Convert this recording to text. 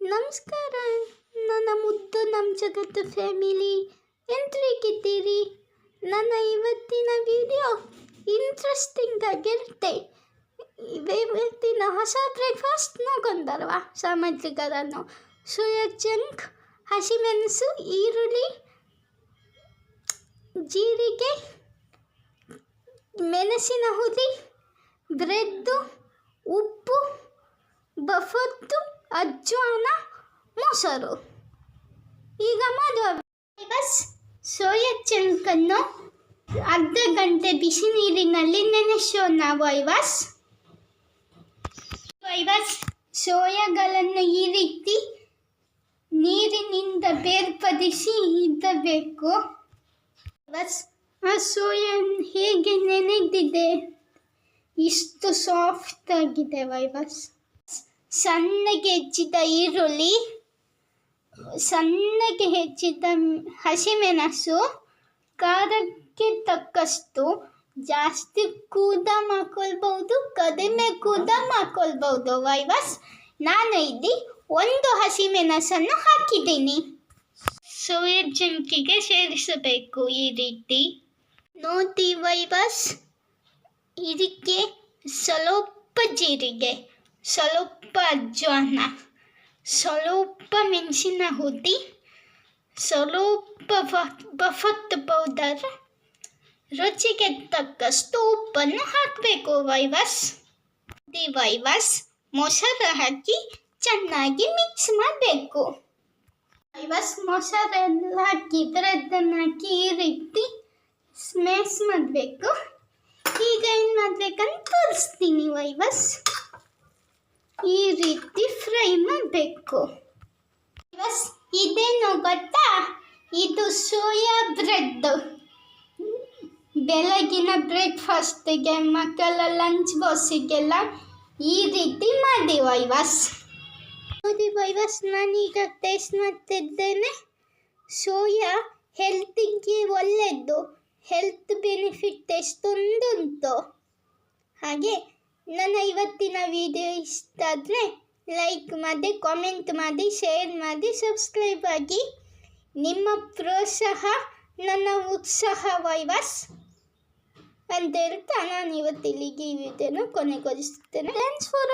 ನಮಸ್ಕಾರ. ನನ್ನ ಮುದ್ದು ನಮ್ಮ ಜಗತ್ತು ಫ್ಯಾಮಿಲಿ ಎಂತ್ರಿಗಿದ್ದೀರಿ ನನ್ನ ಇವತ್ತಿನ ವಿಡಿಯೋ ಇಂಟ್ರೆಸ್ಟಿಂಗ್ ಆಗಿರುತ್ತೆ. ಇವತ್ತಿನ ಹೊಸ ಬ್ರೇಕ್ಫಾಸ್ಟ್ ನೋಡ್ಕೊಂಡು ಬರುವ ಸಾಮಗ್ರಿಗಳನ್ನು ಸೋಯಾ ಚಂಕ್ ಹಸಿಮೆಣಸು ಈರುಳ್ಳಿ, ಜೀರಿಗೆ, ಮೆಣಸಿನ ಹುದಿ ಬ್ರೆಡ್ಡು ಉಪ್ಪು, ಬಫತ್ತು ಅಜ್ವಾನ ಮೊಸರು. ಈಗ ಮಾಡುವ ಬಸ್ ಸೋಯಾ ಚಂಕನ್ನು ಅರ್ಧ ಗಂಟೆ ಬಿಸಿ ನೀರಿನಲ್ಲಿ ನೆನೆಸೋಣ ವೈವಾಸ್ ವೈವಾಸ್ ಸೋಯಾಗಳನ್ನು ಈ ರೀತಿ ನೀರಿನಿಂದ ಬೇರ್ಪಡಿಸಿ ಇದ್ದಬೇಕು ಬಸ್ ಆ ಸೋಯಾ ಹೇಗೆ ನೆನೆದಿದೆ? ಇಷ್ಟು ಸಾಫ್ಟ್ ಆಗಿದೆ ವೈವಾಸ್ ಸಣ್ಣಗೆ ಹೆಚ್ಚಿದ ಈರುಳ್ಳಿ ಸಣ್ಣಗೆ ಹೆಚ್ಚಿದ ಹಸಿಮೆಣಸು ಖಾರಕ್ಕೆ ತಕ್ಕಷ್ಟು ಜಾಸ್ತಿ ಕೂದ ಮಾಡ್ಕೊಳ್ಬಹುದು ಕಡಿಮೆ ಕೂದ ಮಾಡ್ಕೊಳ್ಬಹುದು. ವೈವಸ್ ನಾನು ಇಲ್ಲಿ ಒಂದು ಹಸಿಮೆಣಸನ್ನು ಹಾಕಿದ್ದೀನಿ. ಸೋಯಾ ಜಂಕಿಗೆ ಸೇರಿಸಬೇಕು ಈ ರೀತಿ. ನೋಡಿ ವೈವಸ್ ಇದಕ್ಕೆ ಸ್ವಲ್ಪ ಜೀರಿಗೆ. ಸ್ವಲ್ಪ ಅಜ್ವಾನ ಸ್ವಲ್ಪ ಮೆಣಸಿನ ಹುಡಿ ಸ್ವಲ್ಪ ಬಫತ್ ಪೌಡರ್, ರುಚಿಗೆ ತಕ್ಕಷ್ಟು ಉಪ್ಪನ್ನು ಹಾಕಬೇಕು. ವೈವಸ್, ದಿ ವೈವಸ್, ಮೊಸರು ಹಾಕಿ ಚೆನ್ನಾಗಿ ಮಿಕ್ಸ್ ಮಾಡಬೇಕು. ವೈವಸ್ ಮೊಸರೆಲ್ಲ ಹಾಕಿ ಬ್ರೆಡ್ಡನ್ನು ಹಾಕಿ ಈ ರೀತಿ ಸ್ಮ್ಯಾಶ್ ಮಾಡಬೇಕು. ಈಗ ಏನು ಮಾಡಬೇಕಂತ ತೋರಿಸ್ತೀನಿ ವೈವಾಸ್. ಈ ರೀತಿ ಫ್ರೈ ಮಾಡಬೇಕು. ಬಸ್ ಇದೇನು ಗೊತ್ತಾ? ಇದು ಸೋಯಾ ಬ್ರೆಡ್ ಬೆಳಗಿನ ಬ್ರೇಕ್ಫಾಸ್ಟಿಗೆ ಮಕ್ಕಳ ಲಂಚ್ ಬಾಸಿಗೆಲ್ಲ ಈ ರೀತಿ ಮಾಡಿ ವೈವಾಸ್ ನೋಡಿ ವೈವಾಸ್ ನಾನೀಗ ಟೇಸ್ಟ್ ಮಾಡ್ತಿದ್ದೇನೆ. ಸೋಯಾ ಹೆಲ್ತಿಗೆ ಒಳ್ಳೆಯದು ಹೆಲ್ತ್ ಬೆನಿಫಿಟ್ ಎಷ್ಟೊಂದುಂಟು. ಹಾಗೆ ನನ್ನ ಇವತ್ತಿನ ವಿಡಿಯೋ ಇಷ್ಟ ಆದರೆ ಲೈಕ್ ಮಾಡಿ ಕಾಮೆಂಟ್ ಮಾಡಿ ಶೇರ್ ಮಾಡಿ ಸಬ್ಸ್ಕ್ರೈಬ್ ಆಗಿ. ನಿಮ್ಮ ಪ್ರೋತ್ಸಾಹ, ನನ್ನ ಉತ್ಸಾಹ ವೈವಾಸ್ ಅಂತ ಹೇಳ್ತಾ ನಾನು ಇವತ್ತಿಲ್ಲಿಗೆ ಈ ವಿಡಿಯೋನ ಕೊನೆಗೊಳಿಸುತ್ತೇನೆ ಥ್ಯಾಂಕ್ಸ್ ಫಾರ್